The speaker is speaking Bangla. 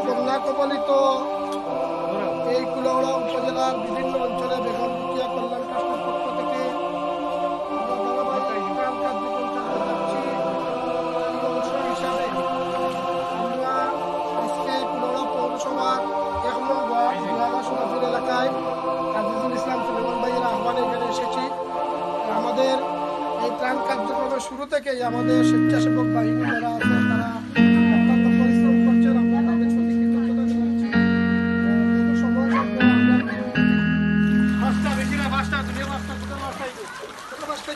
বন্যা এই কুলাউড়া উপজেলার বিভিন্ন অঞ্চলে বেগম রুকিয়া কল্যাণ ট্রাস্টের পক্ষ থেকে এলাকায় এসেছি আমাদের এই ত্রাণ কার্যক্রমের শুরু থেকেই আমাদের স্বেচ্ছাসেবক বাহিনী যারা আছে তারা তুমি পাঁচটাই